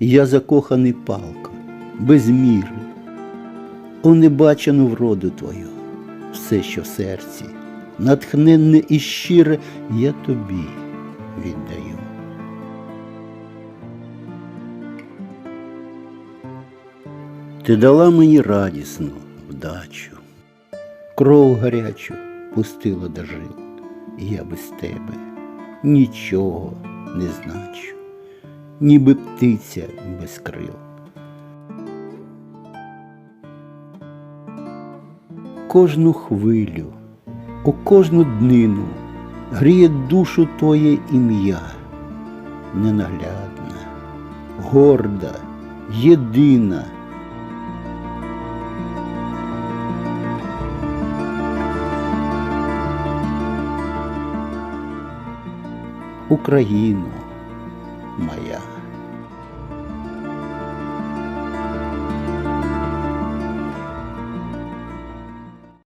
Я закоханий палко, без міри, у небачену вроду твою, все, що в серці, натхненне і щире, я тобі віддаю. Ти дала мені радісну вдачу, кров гарячу пустила до жил, і я без тебе нічого не значу, ніби птиця без крил. Кожну хвилю, у кожну днину гріє душу твоє ім'я, ненаглядна, горда, єдина. Україно 不是啊。